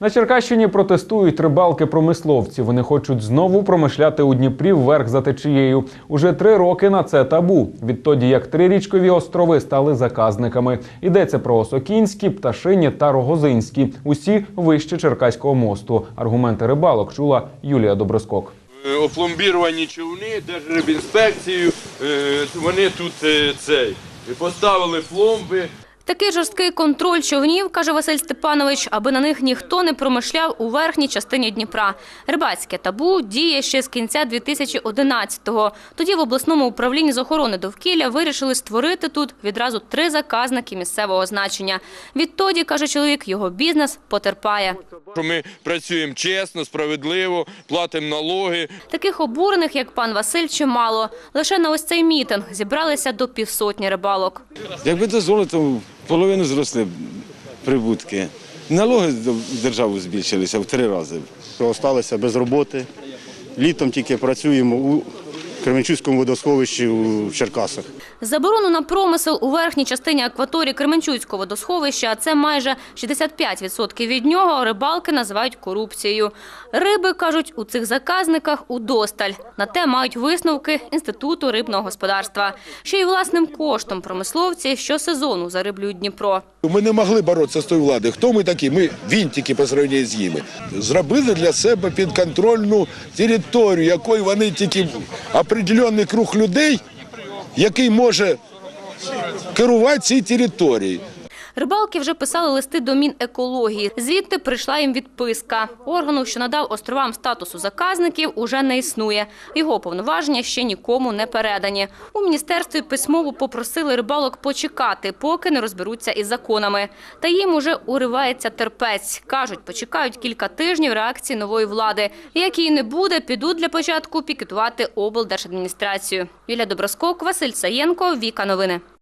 На Черкащині протестують рибалки-промисловці. Вони хочуть знову промишляти у Дніпрі вверх за течією. Уже три роки на це табу. Відтоді як трирічкові острови стали заказниками. Йдеться про Осокінські, Пташині та Рогозинські. Усі вище Черкаського мосту. Аргументи рибалок чула Юлія Доброскок. Е, опломбіровані човни, Держрибінспекцією, е, вони тут е, цей, поставили пломби. Такий жорсткий контроль човнів, каже Василь Степанович, аби на них ніхто не промишляв у верхній частині Дніпра. Рибацьке табу діє ще з кінця 2011-го. Тоді в обласному управлінні з охорони довкілля вирішили створити тут відразу три заказники місцевого значення. Відтоді, каже чоловік, його бізнес потерпає. Ми працюємо чесно, справедливо, платимо налоги. Таких обурених, як пан Василь, чимало. Лише на ось цей мітинг зібралися до півсотні рибалок. Якби дозволити, то половину зросли прибутки. Налоги в державу збільшилися в три рази. Осталися без роботи. Літом тільки працюємо Кременчуцькому водосховищі у Черкасах. Заборону на промисел у верхній частині акваторії Кременчуцького водосховища, а це майже 65% від нього, рибалки називають корупцією. Риби, кажуть, у цих заказниках удосталь. На те мають висновки Інституту рибного господарства. Ще й власним коштом промисловці щосезону зариблюють Дніпро. Ми не могли боротися з тою владою. Хто ми такі? Ми вінтики по сравненню з ними. Зробили для себе підконтрольну територію, якою вони тільки определений круг людей, який може керувати цією територією. Рибалки вже писали листи до Мінекології. Звідти прийшла їм відписка. Органу, що надав островам статусу заказників, уже не існує. Його повноваження ще нікому не передані. У міністерстві письмово попросили рибалок почекати, поки не розберуться із законами. Та їм уже уривається терпець. Кажуть, почекають кілька тижнів реакції нової влади. Як її не буде, підуть для початку пікетувати облдержадміністрацію. Юлія Доброскок, Василь Саєнко, Віка Новини.